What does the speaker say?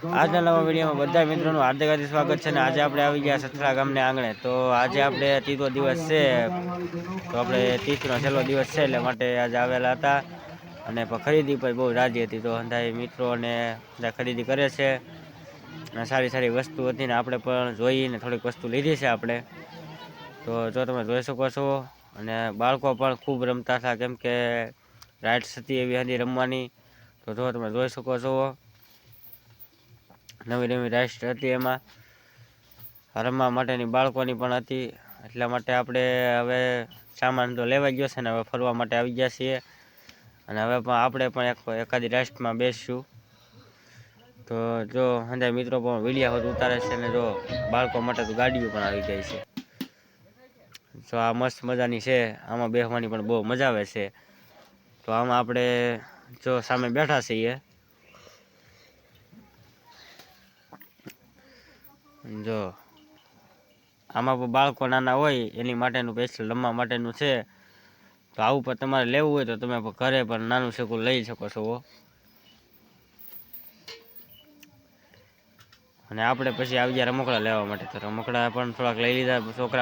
આજના નવા વિડીયોમાં બધા મિત્રોનું હાર્દિક હાર્દિક સ્વાગત છે ને આજે આપણે આવી ગયા સથરા ગામને આંગણે. તો આજે આપણે ત્રીજો દિવસ છે. તો આપણે ત્રીસનો છેલ્લો દિવસ છે એટલે માટે આજે આવેલા હતા. અને ખરીદી પણ બહુ રાજી હતી. તો અંધાઈ મિત્રો અને બધા ખરીદી કરે છે. અને સારી સારી વસ્તુ હતી ને આપણે પણ જોઈને થોડીક વસ્તુ લીધી છે આપણે. તો જો તમે જોઈ શકો છો. અને બાળકો પણ ખૂબ રમતા હતા. કેમ કે રાઇડ્સ હતી એવી હતી રમવાની. તો જો તમે જોઈ શકો છો. નવી નવી રાષ્ટ્ર હતી એમાં. રમવા માટેની બાળકોની પણ હતી. એટલા માટે આપણે હવે સામાન તો લેવા ગયો છે ને હવે ફરવા માટે આવી ગયા છીએ. અને હવે પણ આપણે પણ એક એકાદી રાષ્ટ્રમાં બેસશું. તો જો હંધાય મિત્રો પણ વિડીયા હોત ઉતારે છે ને જો બાળકો માટે તો ગાડીઓ પણ આવી જાય છે. જો આ મસ્ત મજાની છે. આમાં બેસવાની પણ બહુ મજા આવે છે. તો આમાં આપણે જો સામે બેઠા છીએ. જો, આમાં પણ બાળકો નાના હોય, એની માટેનું સ્પેશિયલ રમવા માટેનું છે. તો આવું પણ તમારે લેવું હોય તો તમે ઘરે પણ નાનું શકું લઈ શકો છો અને આપણે પછી આવી ગયા રમકડા લેવા માટે. તો રમકડા પણ થોડાક લઈ લીધા છોકરા